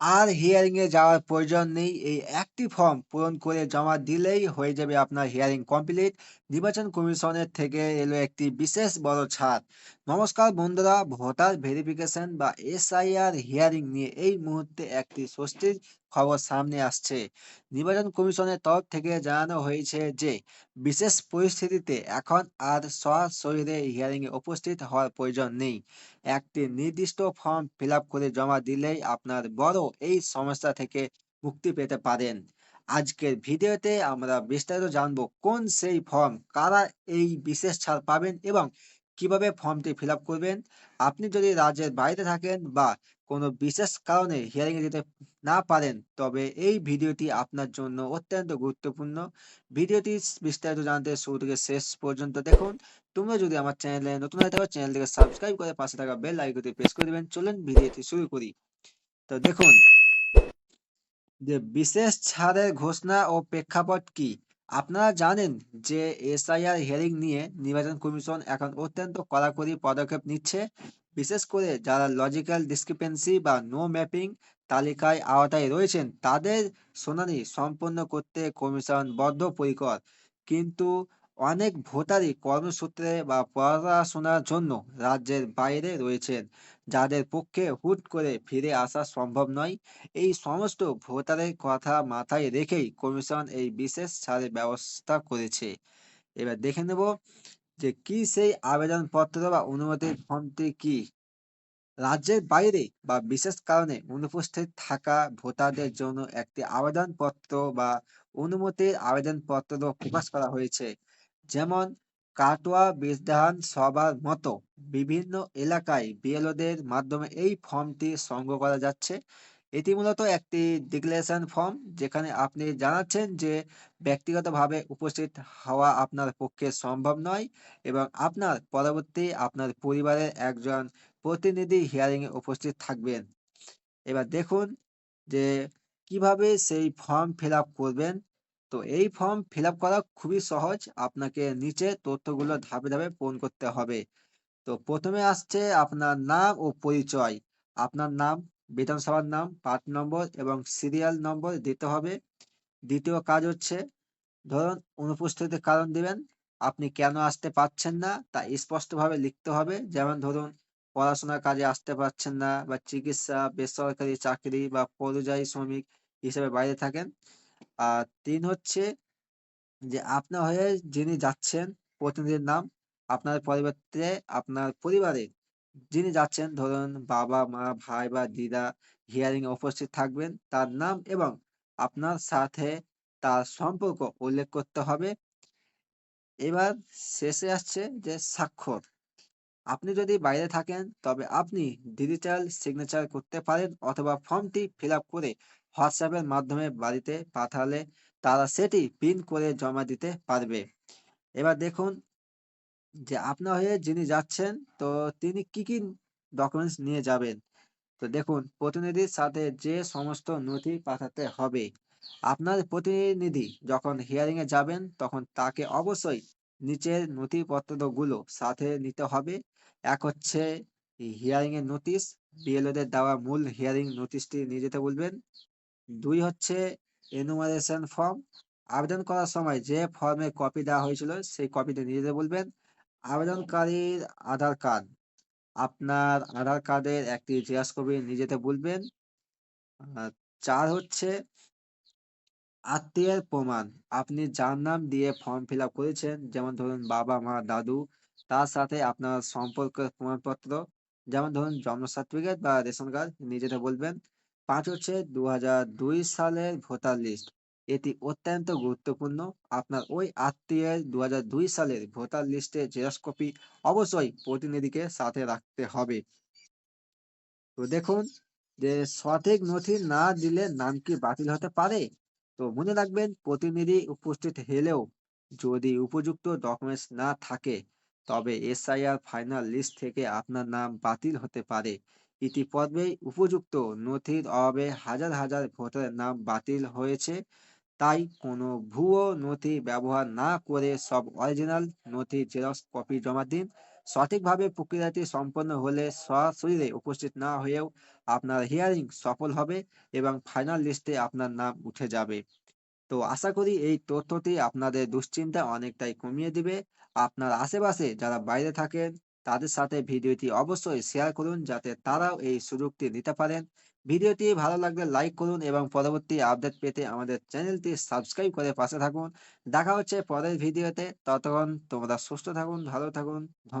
আর hearing এ যাওয়ার প্রয়োজন নেই। এই একটি ফর্ম পূরণ করে জমা দিলেই হয়ে যাবে আপনার হিয়ারিং কমপ্লিট। নির্বাচন কমিশনের থেকে এলো একটি বিশেষ বড় ছাড়। নমস্কার বন্ধুরা, ভোটার ভেরিফিকেশন বা এস আই আর হিয়ারিং নিয়ে এই মুহূর্তে একটি স্বস্তির খবর সামনে আসছে। নির্বাচন কমিশনের তরফ থেকে জানানো হয়েছে যে, বিশেষ পরিস্থিতিতে এখন আর সশরীরে হিয়ারিং এ উপস্থিত হওয়ার প্রয়োজন নেই। একটি নির্দিষ্ট ফর্ম ফিল করে জমা দিলেই আপনার বড় এই সমস্যা থেকে মুক্তি পেতে পারেন। আজকের ভিডিওতে আমরা বিস্তারিত জানব কোন সেই ফর্ম, কারা এই বিশেষ ছাড় পাবেন এবং কীভাবে ফর্মটি ফিল করবেন। আপনি যদি রাজ্যের বাইরে থাকেন বা কোনো বিশেষ কারণে হিয়ারিং এ যেতে না পারেন, তবে এই ভিডিওটি আপনার জন্য অত্যন্ত গুরুত্বপূর্ণ। ভিডিওটি বিস্তারিত জানতে শুরু থেকে শেষ পর্যন্ত দেখুন। তোমরা যদি আমার চ্যানেলে নতুন হয়ে থাকো চ্যানেলটিকে সাবস্ক্রাইব করে পাশে থাকা বেল আইকনটি প্রেস করে দিবেন। চলুন ভিডিওটি শুরু করি। তো দেখুন যে বিশেষ ছাড়ের ঘোষণা ও প্রেক্ষাপট কি? আপনারা জানেন যে এসআইআর হিয়ারিং নিয়ে নির্বাচন কমিশন এখন অত্যন্ত কড়াকড়ি পদক্ষেপ নিচ্ছে। বিশেষ করে যারা লজিক্যাল ডিসক্রিপেন্সি বা নো ম্যাপিং তালিকায় আওতায় রয়েছেন, তাদের শুনানি সম্পন্ন করতে কমিশন বদ্ধপরিকর। কিন্তু অনেক ভোটারই কর্মসূত্রে বা পড়াশোনার জন্য রাজ্যের বাইরে রয়েছেন, যাদের পক্ষে হুট করে ফিরে আসা সম্ভব নয়। এই সমস্ত ভোটারের কথা মাথায় রেখেই কমিশন এই বিশেষ ছাড়ের ব্যবস্থা করেছে। এবার দেখে নেব যে কি সেই আবেদনপত্র বা অনুমতির ফর্মটি কি? রাজ্যের বাইরে বা বিশেষ কারণে অনুপস্থিত থাকা ভোটারদের জন্য একটি আবেদনপত্র বা অনুমতির আবেদনপত্র প্রকাশ করা হয়েছে। যেমন কাটোয়া বিধানসভার মতো বিভিন্ন এলাকায় বিএলওদের মাধ্যমে এই ফর্মটি সংগ্রহ করা যাচ্ছে। এটি মূলত একটি ডিক্লারেশন ফর্ম যেখানে আপনি জানাচ্ছেন যে ব্যক্তিগতভাবে উপস্থিত হওয়া আপনার পক্ষে সম্ভব নয় এবং আপনার পরবর্তী আপনার পরিবারের একজন প্রতিনিধি হিয়ারিং এ উপস্থিত থাকবেন। এবার দেখুন যে কীভাবে সেই ফর্ম ফিল করবেন। তো এই ফর্ম ফিল করা খুবই সহজ। আপনাকে নিচে তথ্যগুলো ধাপে, ধাপে পূরণ করতে হবে। তো প্রথমে আসছে আপনার নাম ও পরিচয়। আপনার নাম, বিধানসভার নাম, পার্ট নম্বর এবং সিরিয়াল নম্বর দিতে হবে। দ্বিতীয় কাজ হচ্ছে ধরুন অনুপস্থিতির কারণ দিবেন। আপনি কেন আসতে পারছেন না তা স্পষ্টভাবে লিখতে হবে। যেমন ধরুন পড়াশোনার কাজে আসতে পারছেন না বা চিকিৎসা, বেসরকারি চাকরি বা পরিযায়ী শ্রমিক হিসেবে বাইরে থাকেন। আর ৩ হচ্ছে যে আপনার হয়ে যিনি যাচ্ছেন প্রতিনিধির নাম, আপনার পরিবর্তে আপনার পরিবারে যিনি যাচ্ছেন ধরুন বাবা, মা, ভাই বা দিদা হিয়ারিং উপস্থিত থাকবেন তার নাম এবং আপনার সাথে তার সম্পর্ক উল্লেখ করতে হবে। এবার শেষে আসছে যে স্বাক্ষর। আপনি যদি বাইরে থাকেন তবে আপনি ডিজিটাল সিগনেচার করতে পারেন অথবা ফর্মটি ফিল করে হোয়াটসঅ্যাপ এর মাধ্যমে বাড়িতে পাঠালে তারা সেটি প্রিন্ট করে জমা দিতে পারবে। এবার দেখুন যে আপনার হয়ে যিনি যাচ্ছেন তো তিনি কি, কি ডকুমেন্টস নিয়ে যাবেন? তো দেখুন প্রতিনিধির সাথে যে সমস্ত নথি পাঠাতে হবে। আপনার প্রতিনিধি যখন হিয়ারিং এ যাবেন তখন তাকে অবশ্যই নিচের নথিপত্রগুলো সাথে নিতে হবে। এক হচ্ছে হিয়ারিং এর নোটিশ, বিএলওদের দেওয়া মূল হিয়ারিং নোটিশটি নিয়ে যেতে বলবেন। ২ হচ্ছে এনুমারেশন ফর্ম। আবেদন করার সময় যে ফর্মে কপি দেওয়া হয়েছিল সেই কপিটি নিয়ে যেতে বলবেন। আবেদনকারীর আধার কার্ড। আপনার আধার কার্ডের একটি জেরক্স কপি নিয়ে যেতে বলবেন। ৪ হচ্ছে আত্মীয়ের প্রমাণ। আপনি যার নাম দিয়ে ফর্ম ফিল করেছেন যেমন ধরুন বাবা, মা, দাদু তার সাথে আপনার সম্পর্কের প্রমাণপত্র যেমন ধরুন জন্ম সার্টিফিকেট বা রেশন কার্ড নিয়ে যেতে বলবেন। ৫ হচ্ছে ২০০২ সালের ভোটার লিস্ট। এটি অত্যন্ত গুরুত্বপূর্ণ। আপনার ওই আত্মীয়ের ২০০২ সালের ভোটার লিস্টের জেরক্স কপি অবশ্যই প্রতিনিধিকে সাথে রাখতে হবে। তো দেখুন যে সঠিক নথি না দিলে নাম কি বাতিল হতে পারে? তো মনে রাখবেন প্রতিনিধি উপস্থিত হলেও যদি উপযুক্ত ডকুমেন্টস না থাকে, তবে এসআইআর ফাইনাল লিস্ট থেকে আপনার নাম বাতিল হতে পারে। ইতিপূর্বেই উপযুক্ত নথির অভাবে হাজার, হাজার ভোটারের নাম বাতিল হয়েছে। তাই কোনো ভুয়ো নথি ব্যবহার না করে সব অরিজিনাল নথির জেরক্স কপি জমা দিন। সঠিকভাবে প্রক্রিয়াটি সম্পন্ন হলে সশরীরে উপস্থিত না হয়েও আপনার হিয়ারিং সফল হবে এবং ফাইনাল লিস্টে আপনার নাম উঠে যাবে তো আশা করি এই তথ্যটি আপনাদের দুশ্চিন্তা অনেকটাই কমিয়ে দিবে আপনার আশেপাশে যারা বাইরে থাকেন তাদের সাথে ভিডিওটি অবশ্যই শেয়ার করুন যাতে তারাও এই সুযোগটি নিতে পারেন। ভিডিওটি ভালো লাগলে লাইক করুন এবং পরবর্তী আপডেট পেতে আমাদের চ্যানেলটি সাবস্ক্রাইব করে পাশে থাকুন। দেখা হচ্ছে পরের ভিডিওতে। ততক্ষণ তোমরা সুস্থ থাকুন, ভালো থাকুন